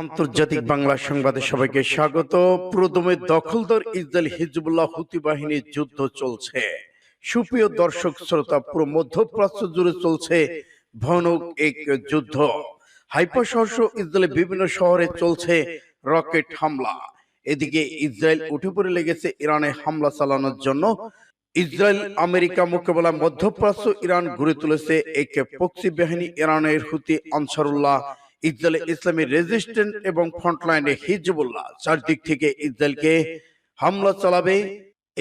আন্তর্জাতিক বাংলা সংবাদে সবাইকে স্বাগত। প্রথমে দখলদার ইসরায়েল হিজবুল্লাহ হুতি বাহিনীর যুদ্ধ চলছে। সুপ্রিয় দর্শক, শ্রোতা, পুরো মধ্যপ্রাচ্য জুড়ে চলছে ভয়ানক এক যুদ্ধ। হাইপা সহস্র ইসরায়েলের বিভিন্ন শহরে চলছে রকেট হামলা। এদিকে ইসরায়েল উঠে পড়ে লেগেছে ইরানে হামলা চালানোর জন্য। ইসরায়েল আমেরিকা মোকাবেলা মধ্যপ্রাচ্য ইরান গড়ে তুলেছে এক পক্ষী বাহিনী ইরানের হুতি আনসারুল্লাহ ইসরায়েল ইসলামী রেজিস্ট্যান্ট এবং ফ্রন্টলাইনে হিজবুল্লাহ। চারদিক থেকে ইসরায়েলকে হামলা চালাবে।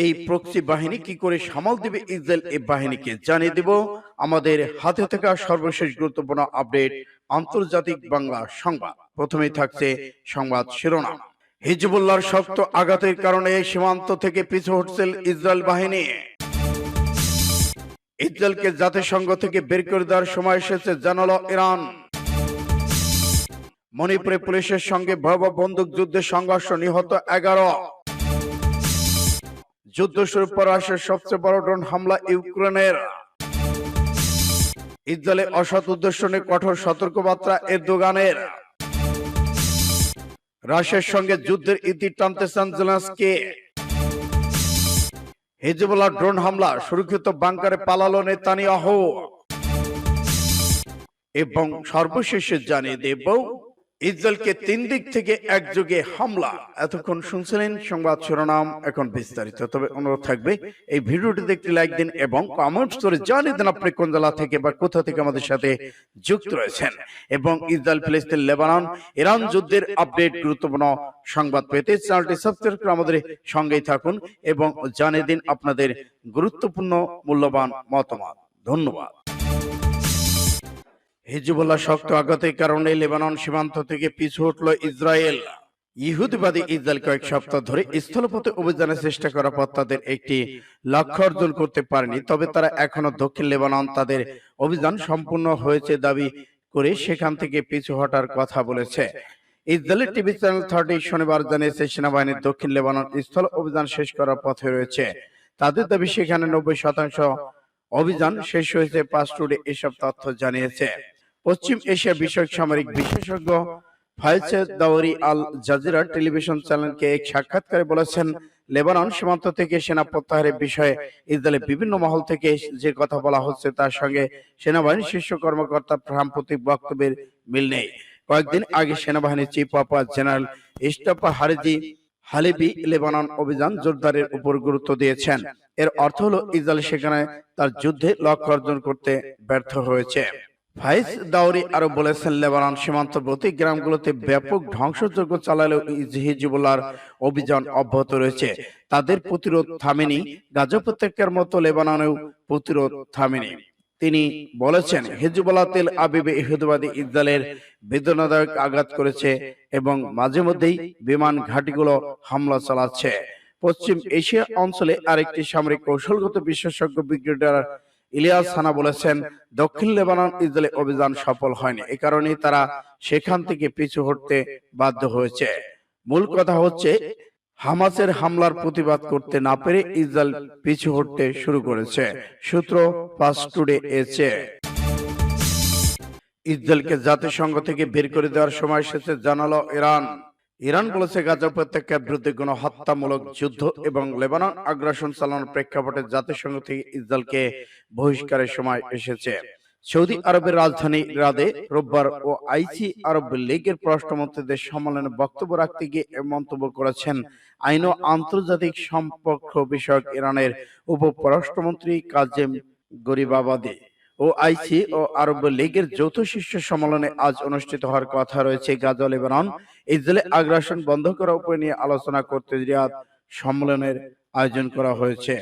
এই প্রক্সি বাহিনী কি করে সামাল দিবে? ইসরায়েল এই বাহিনীকে জানিয়ে দেব আমাদের হাতে থাকা সর্বশেষ গুরুত্বপূর্ণ আপডেট আন্তর্জাতিক বাংলা সংবাদ। প্রথমেই থাকছে সংবাদ শিরোনাম। হিজবুল্লাহর শক্ত আঘাতের কারণে সীমান্ত থেকে পিছু হটছে ইসরায়েল বাহিনী। ইসরায়েলকে জাতিসংঘ থেকে বের করে দেওয়ার সময় এসেছে। জানালো ইরান মণিপুরে পুলিশের সঙ্গে ভয়াবহ বন্দুক যুদ্ধে সংঘর্ষ নিহত এগারো। যুদ্ধ শুরু পর আসে সবচেয়ে বড় ড্রোন হামলা ইউক্রেনের। ইসরায়েলে অসৎ উদ্দেশ্য নিয়ে কঠোর সতর্কবার্তা এরদোগানের। রাশিয়ার সঙ্গে যুদ্ধের ইতি টানতে চান জেলেন্সকি। হিজবুল্লাহ ড্রোন হামলা সুরক্ষিত বাংকারে পালালো নেতানিয়াহু। এবং সর্বশেষে জানিয়ে দেব ইসরায়েলকে তিন দিক থেকে একযোগে হামলা। এতক্ষণ শুনছিলেন সংবাদ শিরোনাম, এখন বিস্তারিত। তবে অনুরোধ থাকবে, এই লাইক দিন এবং কমেন্টস করে জানিয়ে আপনি কোন জেলা থেকে বা কোথা থেকে আমাদের সাথে যুক্ত রয়েছেন। এবং ইসরায়েল, ফিলিস্তিন, লেবানন, ইরান যুদ্ধের আপডেট, গুরুত্বপূর্ণ সংবাদ পেতে চ্যানেলটি সাবস্ক্রাইব করে আমাদের সঙ্গেই থাকুন এবং জানিয়ে দিন আপনাদের গুরুত্বপূর্ণ, মূল্যবান মতামত। ধন্যবাদ। হিজবুল্লাহ শক্ত আঘাতের কারণে লেবানন সীমান্ত থেকে পিছু উঠল ইসরায়েল। ইহুদিবাদী ইসরায়েল কয়েক সপ্তাহ ধরে স্থলপথে অভিযানের চেষ্টা করার পর তাদের একটি লক্ষ্য অর্জন করতে পারেনি, তবে তারা এখনও দক্ষিণ লেবানন তাদের অভিযান সম্পূর্ণ হয়েছে দাবি করে সেখান থেকে পিছু হটার কথা বলেছে। ইসরায়েলের টিভি চ্যানেল থার্টি শনিবার জানিয়েছে, সেনাবাহিনীর দক্ষিণ লেবানন স্থল অভিযান শেষ করার পথে রয়েছে। তাদের দাবি, সেখানে নব্বই শতাংশ অভিযান শেষ হয়েছে। পাঁচ টুডে এসব তথ্য জানিয়েছে। পশ্চিম এশিয়া বিষয়ক সামরিক বিশেষজ্ঞ ফাইসে দাওয়ারি আল জাজিরা টেলিভিশন চ্যানেলকে এক সাক্ষাৎকারে বলেছেন লেবানন সীমান্ত থেকে সেনা প্রত্যাহারের বিষয়ে ইসরায়েলের বিভিন্ন মহল থেকে যে কথা বলা হচ্ছে তার সঙ্গে সেনাবাহিনীর শীর্ষ কর্মকর্তা সাম্প্রতিক বক্তব্যের মিল নেই। কয়েকদিন আগে সেনাবাহিনীর chief of general staff Herzi Halevi Lebanon অভিযান জোরদারের উপর গুরুত্ব দিয়েছেন। এর অর্থ হলো ইসরায়েল সেখানে তার যুদ্ধে লক্ষ্য অর্জন করতে ব্যর্থ হয়েছে ফাইজ দাউরি আরও বলেছেন, লেবানন সীমান্তবর্তী গ্রামগুলোতে ব্যাপক ধ্বংসযজ্ঞ চালালেও হিজবুল্লাহর অভিযান অব্যাহত রয়েছে। তাদের প্রতিরোধ থামেনি। গাজা উপত্যকার মতো লেবাননেও প্রতিরোধ থামেনি। তিনি বলেছেন, হিজবুল্লাহ তেল আবিবে ইহুদবাদী ইসরায়েলের বেদনাদায়ক আঘাত করেছে এবং মাঝে মধ্যেই বিমান ঘাঁটিগুলো হামলা চালাচ্ছে। পশ্চিম এশিয়া অঞ্চলে আরেকটি সামরিক কৌশলগত বিশেষজ্ঞ ব্রিগেডিয়ার ইলিয়াস হানা বলেছেন, দক্ষিণ লেবানন ইসরায়েলি অভিযান সফল হয়নি। এ কারণে তারা সেখান থেকে পিছু হটতে বাধ্য হয়েছে। মূল কথা হচ্ছে, হামাসের হামলার প্রতিবাদ করতে না পেরে ইসরায়েল পিছু হটতে শুরু করেছে। সূত্র ফাস্ট টুডে এসে ইসরায়েলকে জাতিসংঘ থেকে বের করে দেওয়ার সময় এসেছে জানালো ইরান। ইরান বলেছে গাজা উপত্যকার বিরুদ্ধে কোন হত্যামূলক যুদ্ধ এবং লেবানন আগ্রাসন চালানোর প্রেক্ষাপটে জাতিসংঘ থেকে ইসরায়েলকে বহিষ্কারের সময় এসেছে। সৌদি আরবের রাজধানী রাদে রোববার ও আইসি আরব লীগের পররাষ্ট্রমন্ত্রীদের সম্মেলনে বক্তব্য রাখতে গিয়ে মন্তব্য করেছেন আইন ও আন্তর্জাতিক সম্পর্ক বিষয়ক ইরানের উপপররাষ্ট্রমন্ত্রী কাজেম গরিবাবাদী। ও আইসি ও আরব লীগের যৌথ শীর্ষ সম্মেলনে আজ অনুষ্ঠিত হওয়ার কথা রয়েছে গাজা, লেবানন। ইসরায়েলে আগ্রাসন বন্ধ করার উপায় নিয়ে আলোচনা করতে রিয়াদ সম্মেলনের আয়োজন করা হয়েছে।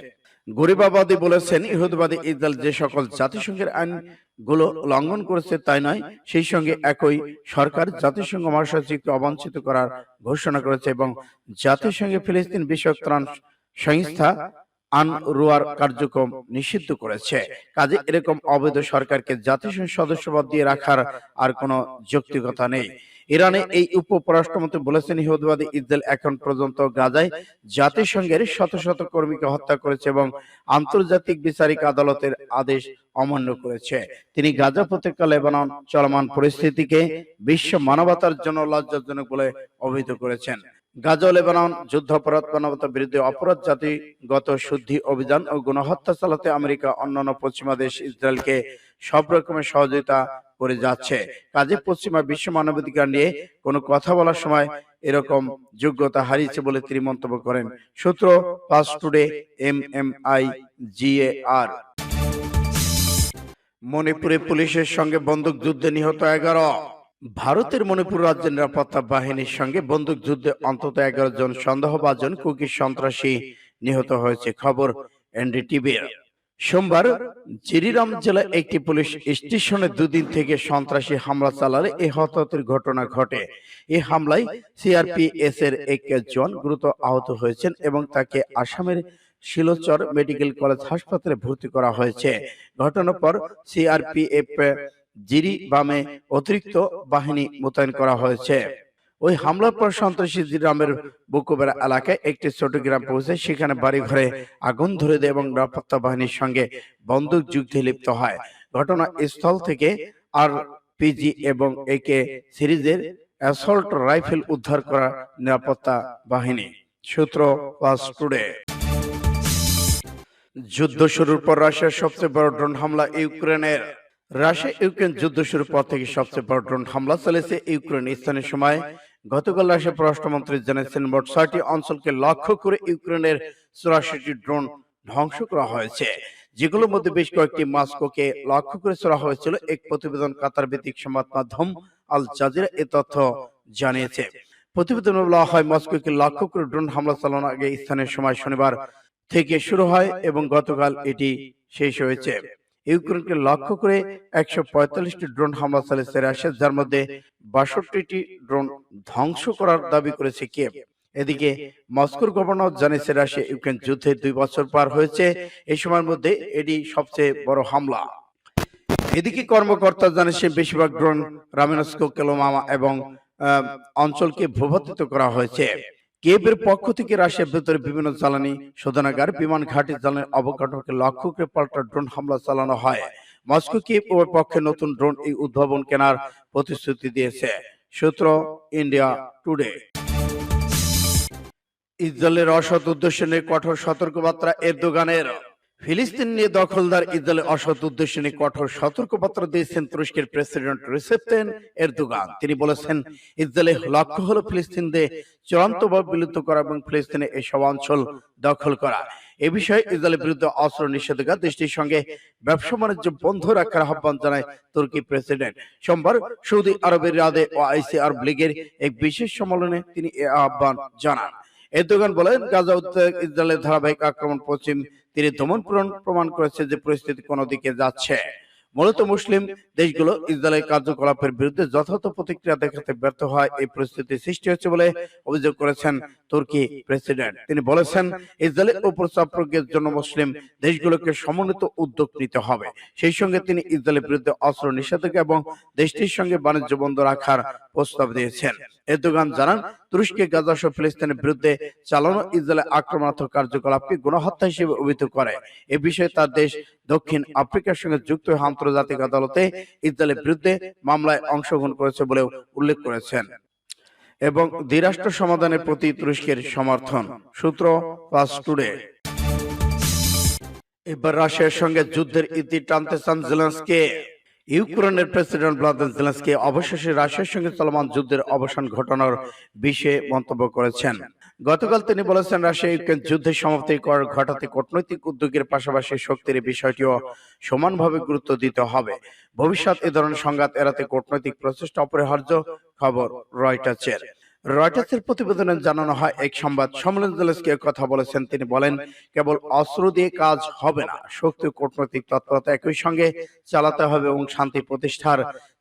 গরিবাবাদী বলেছেন, ইহুদবাদী ইসরায়েল যে সকল জাতিসংঘের আইনগুলো লঙ্ঘন করেছে তাই নয়, সেই সঙ্গে একই সরকার জাতিসংঘ মহাসচিবকে অবাঞ্ছিত করার ঘোষণা করেছে এবং জাতিসংঘে ফিলিস্তিন বিষয়ক ত্রাণ সংস্থা আনরুয়ার কার্যক্রম নিষিদ্ধ করেছে। কাজে এরকম অবৈধ সরকারকে জাতিসংঘ সদস্যপদ দিয়ে রাখার আর কোনো যৌক্তিকতা নেই। ইরানে এই উপপরাষ্ট্রমন্ত্রী বলেছেন ইহুদিবাদী ইসরায়েল এখন পর্যন্ত গাজায় জাতিসংঘের শত শত কর্মীকে হত্যা করেছে এবং আন্তর্জাতিক বিচারিক আদালতের আদেশ অমান্য করেছে। তিনি গাজা উপত্যকা লেবানন চলমান পরিস্থিতিকে বিশ্ব মানবতার জন্য লজ্জাজনক বলে অভিহিত করেছেন। গাজা লেবানন যুদ্ধাপরাধ মানবতা বিরুদ্ধে অপরাধ জাতিগত শুদ্ধি অভিযান ও গণহত্যা চালাতে আমেরিকা অন্যান্য পশ্চিমা দেশ ইসরায়েলকে সব রকমের সহযোগিতা করে যাচ্ছে। কাজে পশ্চিমা বিশ্ব মানবাধিকার নিয়ে কোনো কথা বলার সময় এরকম যোগ্যতা হারিয়েছে বলে তিনি মন্তব্য করেন। সূত্র Pars Today M M I G A R মণিপুরে পুলিশের সঙ্গে বন্দুক যুদ্ধে নিহত এগারো। ভারতের মণিপুর রাজ্যের নিরাপত্তা বাহিনীর সঙ্গে বন্দুক যুদ্ধে অন্তত এগারো জন সন্দেহভাজন কুকি সন্ত্রাসী নিহত হয়েছে। খবর এনডিটিভি সোমবার জিরিরাম জেলা একটি পুলিশ স্টেশনে দুদিন থেকে সন্ত্রাসী হামলা চালালে এই হতাহতের ঘটনা ঘটে। এই হামলায় সিআরপিএস এর এক জন গুরুতর আহত হয়েছেন এবং তাকে আসামের শিলচর মেডিকেল কলেজ হাসপাতালে ভর্তি করা হয়েছে। ঘটনার পর সিআরপিএফ জিরি বামে অতিরিক্ত বাহিনী মোতায়েন করা হয়েছে। ওই হামলার পর সন্ত্রাসী জিরামের বুকুবেরা এলাকায় একটি ছোট গ্রাম পৌঁছে সেখানে বাড়ি ঘরে আগুন ধরে দেয় এবং নিরাপত্তা বাহিনীর সঙ্গে বন্দুক যুদ্ধে লিপ্ত হয়। ঘটনা স্থল থেকে আর পিজি এবং একে সিরিজের অ্যাসল্ট রাইফেল উদ্ধার করা নিরাপত্তা বাহিনী। সূত্র পাস টুডে যুদ্ধ শুরুর পর রাশিয়ার সবচেয়ে বড় ড্রোন হামলা ইউক্রেনের। রাশিয়া ইউক্রেন যুদ্ধ শুরুর পর থেকে সবচেয়ে বড় ড্রোন হামলা চলেছে ইউক্রেন। স্থানীয় সময় গতকাল রাশিয়ার পররাষ্ট্রমন্ত্রী জানিয়েছেন মোট ছয়টি অঞ্চলকে লক্ষ্য করে ইউক্রেনের চুরাশিটি ড্রোন ধ্বংস করা হয়েছে, যেগুলোর মধ্যে বেশ কয়েকটি মস্কোকে লক্ষ্য করে ছোড়া হয়েছিল। এক প্রতিবেদন কাতার ভিত্তিক সংবাদ মাধ্যম আল জাজিরা এ তথ্য জানিয়েছে। প্রতিবেদনে বলা হয়, মস্কোকে লক্ষ্য করে ড্রোন হামলা চালানোর আগে স্থানীয় সময় শনিবার থেকে শুরু হয় এবং গতকাল এটি শেষ হয়েছে। ইউক্রেনকে লক্ষ্য করে একশো পঁয়তাল্লিশটি ড্রোন হামলা চালিয়েছে রাশিয়া, যার মধ্যে বাষট্টিটি ড্রোন ধ্বংস করার দাবি করেছে কিয়েভ। এদিকে মস্কোর গভর্নর জানিয়েছে রাশিয়া ইউক্রেন যুদ্ধে দুই বছর পার হয়েছে, এই সময়ের মধ্যে এটি সবচেয়ে বড় হামলা। এদিকে কর্মকর্তা জানিয়েছে বেশিরভাগ ড্রোন রামিনস্কো, কেলোমামা এবং অঞ্চলকে ভূপাতিত করা হয়েছে। কেবের পক্ষ থেকে রাশিয়ার ভেতরে বিভিন্ন জ্বালানি শোধনাগার, বিমান ঘাটি জ্বালানি অবকাঠামোকে লক্ষ্য করে পাল্টা ড্রোন হামলা চালানো হয়। মস্কো ওর পক্ষে নতুন ড্রোন এই উদ্ভাবন কেনার প্রতিশ্রুতি দিয়েছে, সূত্র ইন্ডিয়া টুডে। ইসরায়েলের অসৎ উদ্দেশ্য নিয়ে কঠোর সতর্কবার্তা এরদোগানের। ফিলিস্তিন নিয়ে দখলদার ইসরায়েলের অসৎ উদ্দেশ্য নিয়ে কঠোর সতর্কবার্তা দিয়েছেন তুরস্কের প্রেসিডেন্ট রিসেপ্টেন এরদোগান। তিনি বলেছেন ইসরায়েলের লক্ষ্য হলো ফিলিস্তিনদের চূড়ান্তভাবে বিলুপ্ত করা এবং ফিলিস্তিনে এসব অঞ্চল দখল করা। এ বিষয়ে ইসরায়েলের বিরুদ্ধে অস্ত্র নিষেধাজ্ঞা, দেশটির সঙ্গে ব্যবসা বাণিজ্য বন্ধ রাখার আহ্বান জানায় তুর্কি প্রেসিডেন্ট। সোমবার সৌদি আরবের রাদে ও আইসিআর লীগের এক বিশেষ সম্মেলনে তিনি এ আহ্বান জানান। এরদোগান বলেন, গাজা উত্তর ইসরায়েলের ধারাবাহিক আক্রমণ পশ্চিম তীরে দমন প্রমাণ করেছে যে পরিস্থিতি কোন দিকে যাচ্ছে। মূলত মুসলিম দেশগুলো ইসরায়েলের কার্যকলাপের বিরুদ্ধে যথাযথ প্রতিক্রিয়া দেখাতে ব্যর্থ হয়। এই পরিস্থিতি সৃষ্টি হচ্ছে বলে অভিযোগ করেছেন তুর্কি প্রেসিডেন্ট। তিনি বলেছেন, ইসরায়েলের উপর চাপ প্রয়োগের জন্য মুসলিম দেশগুলোকে সমন্বিত উদ্যোগ নিতে হবে। সেই সঙ্গে তিনি ইসরায়েলের বিরুদ্ধে অস্ত্র নিষেধাজ্ঞা এবং দেশটির সঙ্গে বাণিজ্য বন্ধ রাখার প্রস্তাব দিয়েছেন। এরদোগান জানান তুরস্কে গাজা সহ ফিলিস্তিনের বিরুদ্ধে চালানো ইসরায়েলের আক্রমণাত্মক কার্যকলাপকে গণহত্যা হিসেবে অভিহিত করে। এ বিষয়ে তার দেশ দক্ষিণ আফ্রিকার সঙ্গে যুক্ত হয়ে আন্তর্জাতিক আদালতে ইসরায়েলের বিরুদ্ধে মামলায় অংশগ্রহণ করেছে বলেও উল্লেখ করেছেন। এবং দ্বিরাষ্ট্র সমাধানের প্রতি তুরস্কের সমর্থন। সূত্র পাস টুডে। এবার রাশিয়ার সঙ্গে যুদ্ধের ইতি টানতে চান জেলেন্সকে। ইউক্রেনের প্রেসিডেন্ট ভ্লাদিমির জেলেন্সকি অবশেষে রাশিয়ার সঙ্গে চলমান যুদ্ধের অবসান ঘটানোর বিষয়ে মন্তব্য করেছেন। গতকাল তিনি বলেছেন, রাশিয়া ইউক্রেন যুদ্ধের সমাপ্তি ঘটাতে কূটনৈতিক উদ্যোগের পাশাপাশি শক্তির বিষয়টিও সমানভাবে গুরুত্ব দিতে হবে। ভবিষ্যৎ এ ধরনের সংঘাত এড়াতে কূটনৈতিক প্রচেষ্টা অপরিহার্য, খবর রয়টার্সের। রয়টার্সের প্রতিবেদনে জানানো হয়, এক সংবাদ সম্মেলন জেলেস্কি কথা বলেছেন। তিনি বলেন, কেবল অস্ত্র দিয়ে কাজ হবে না, শক্তি, কূটনৈতিক তৎপরতা একই সঙ্গে চালাতে হবে এবং শান্তি প্রতিষ্ঠার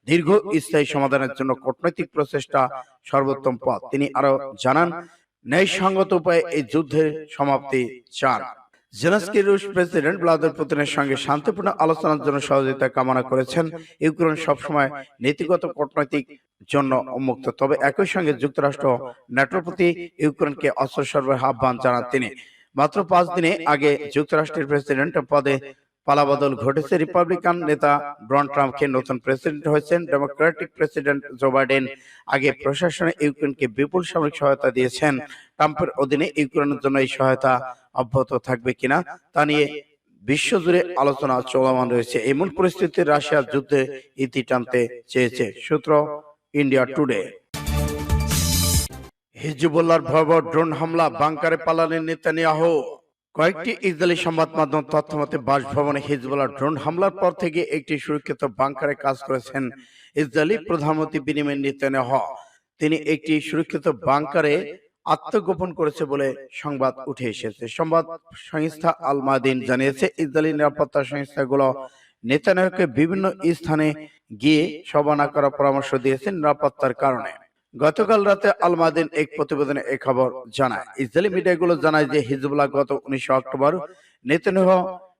দীর্ঘ স্থায়ী সমাধানের জন্য কূটনৈতিক প্রচেষ্টা সর্বোত্তম পথ। তিনি আরও জানান, ন্যায়সঙ্গত উপায়ে এই যুদ্ধের সমাপ্তি চান। জেলেনস্কি রুশ প্রেসিডেন্ট ভ্লাদিমির পুতিনের সঙ্গে শান্তিপূর্ণ আলোচনার জন্য সহযোগিতা কামনা করেছেন। ইউক্রেন সবসময় নীতিগত কূটনৈতিক জন্য উন্মুক্ত। তবে একই সঙ্গে যুক্তরাষ্ট্র ন্যাটোর প্রতি ইউক্রেনকে অস্ত্র সরবরাহ আহ্বান জানান তিনি। মাত্র পাঁচ দিনে আগে যুক্তরাষ্ট্রের প্রেসিডেন্ট পদে পালাবদল ঘটেছে। রিপাবলিকান নেতা ডোনাল্ড ট্রাম্পকে নতুন প্রেসিডেন্ট হয়েছেন। ডেমোক্রেটিক প্রেসিডেন্ট জো বাইডেন আগে প্রশাসনে ইউক্রেনকে বিপুল সামরিক সহায়তা দিয়েছেন। ট্রাম্পের অধীনে ইউক্রেনের জন্য এই সহায়তা অব্যাহত থাকবে কিনা তা নিয়ে বিশ্বজুড়ে আলোচনা চলমান রয়েছে। এমন পরিস্থিতিতে রাশিয়ার যুদ্ধে ইতি টানতে চেয়েছে। সূত্র ইন্ডিয়া টুডে হিজবুল্লাহর ভয়াবহ ড্রোন হামলা বাংকারে পালালেন নেতানিয়াহু। কয়েকটি ইসরায়েলি সংবাদ মাধ্যম তথ্যমতে বাসভবনে হিজবুল্লাহ ড্রোন হামলার পর থেকে একটি সুরক্ষিত বাংকারে কাজ করেছেন ইসরায়েলি প্রধানমন্ত্রী বিনিময় নেতানিয়াহু তিনি একটি সুরক্ষিত বাংকারে আত্মগোপন করেছে বলে সংবাদ উঠে এসেছে। সংবাদ সংস্থা আল মাদিন জানিয়েছে ইসরায়েলি নিরাপত্তা সংস্থাগুলো নেতানিয়াহুকে বিভিন্ন স্থানে গিয়ে সভা না করার পরামর্শ দিয়েছেন নিরাপত্তার কারণে। গতকাল রাতে আলমাদিন এক প্রতিবেদনে এই খবর জানায়। ইসরায়েলি মিডিয়াগুলো জানায় যে হিজবুল্লাহ গত উনিশে অক্টোবর নেতানিয়াহু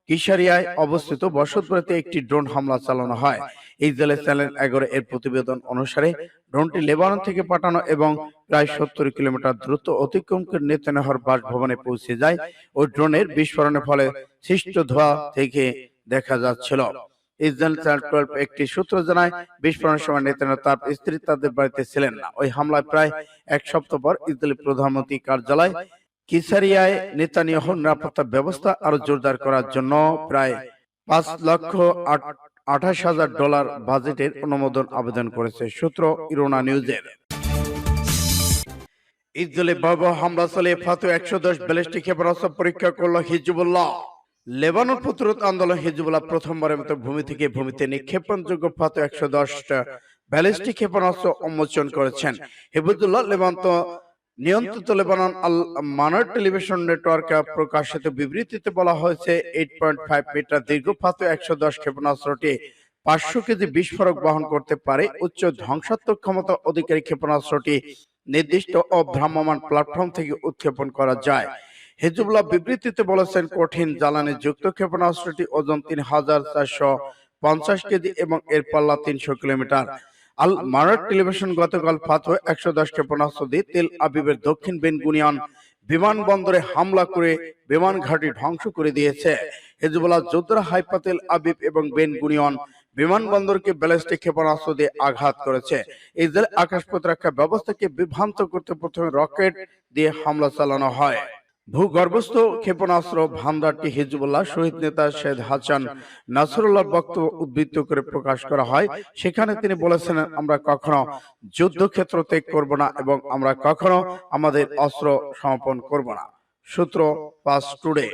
কিশারিয়ায় অবস্থিত বসতবাড়িতে একটি ড্রোন হামলা চালানো হয়। ইসরায়েলের চ্যানেল এগারো এর প্রতিবেদন অনুসারে ড্রোনটি লেবানন থেকে পাঠানো এবং প্রায় সত্তর কিলোমিটার দ্রুত অতিক্রম করে নেতানিয়াহুর বাসভবনে পৌঁছে যায় ওই ড্রোনের বিস্ফোরণের ফলে সৃষ্ট ধোঁয়া থেকে দেখা যাচ্ছিল। ইসরায়েল চ্যানেল টুয়েলভ একটি সূত্র জানায়, বিস্ফোরণের সময় নেতানিয়াহু তার স্ত্রী তাদের বাড়িতে ছিলেন না। ওই হামলায় প্রায় এক সপ্তাহ পর ইসরায়েলি প্রধানমন্ত্রী কার্যালয় কিসারিয়ায় নেতানিয়াহুর নিরাপত্তা ব্যবস্থা আরও জোরদার করার জন্য প্রায় পাঁচ লক্ষ আঠাশ হাজার ডলার বাজেটের অনুমোদন আবেদন করেছে সূত্র ইরোনা নিউজের। ইসরায়েলে ভয়াবহ হামলা চালিয়ে ফাতু একশো দশ ব্যালিস্টিক ক্ষেপণাস্ত্র পরীক্ষা করল হিজবুল্লাহ। লেবানন প্রতিরোধ আন্দোলন হিজবুল্লাহ প্রথমবারের মতো ভূমি থেকে ভূমিতে নিক্ষেপণযোগ্য ফাতু একশো দশটা ব্যালিস্টিক ক্ষেপণাস্ত্র উন্মোচন করেছেন। হিবুদুল্লাহ লেবান্ত নিয়ন্ত্রিত লেবানন আল মানার টেলিভিশন নেটওয়ার্ক প্রকাশিত বিবৃতিতে বলা হয়েছে এইট পয়েন্ট ফাইভ মিটার দীর্ঘ ফাতু একশো দশ ক্ষেপণাস্ত্রটি পাঁচশো কেজি বিস্ফোরক বহন করতে পারে। উচ্চ ধ্বংসাত্মক ক্ষমতা অধিকারী ক্ষেপণাস্ত্রটি নির্দিষ্ট ও ভ্রাম্যমাণ প্ল্যাটফর্ম থেকে উৎক্ষেপণ করা যায়। হিজবুল্লাহ বিবৃতিতে বলেছেন, কঠিন জ্বালানি যুক্ত ক্ষেপণাস্ত্রটি ওজন তিন হাজার চারশো পঞ্চাশ কেজি এবং এর পাল্লা তিনশো কিলোমিটার। আল মারার টেলিভিশন গতকাল ফাতোয়া একশো দশ ক্ষেপণাস্ত্র দিয়ে তেল আবিবের দক্ষিণ বেনগুনিয়ান বিমানবন্দরে হামলা করে বিমান ঘাঁটি ধ্বংস করে দিয়েছে। হিজবুল্লাহ যোদ্ধারা হাইপাতেল আবিব এবং বেন গুনিয়ন বিমানবন্দরকে ব্যালিস্টিক ক্ষেপণাস্ত্র দিয়ে আঘাত করেছে। ইসরায়েল আকাশ প্রতিরক্ষা ব্যবস্থাকে বিভ্রান্ত করতে প্রথমে রকেট দিয়ে হামলা চালানো হয়। ভূগর্ভস্থ ক্ষেপণাস্ত্র ভান্ডারটি হিজবুল্লাহ শহীদ নেতা শেদ হাসান নাসরুল্লাহ বক্তব্য উদ্বৃত্ত করে প্রকাশ করা হয়। সেখানে তিনি বলেছেন, আমরা কখনো যুদ্ধক্ষেত্র ত্যাগ করব না এবং আমরা কখনো আমাদের অস্ত্র সমাপন করব না। সূত্র পাস টুডে।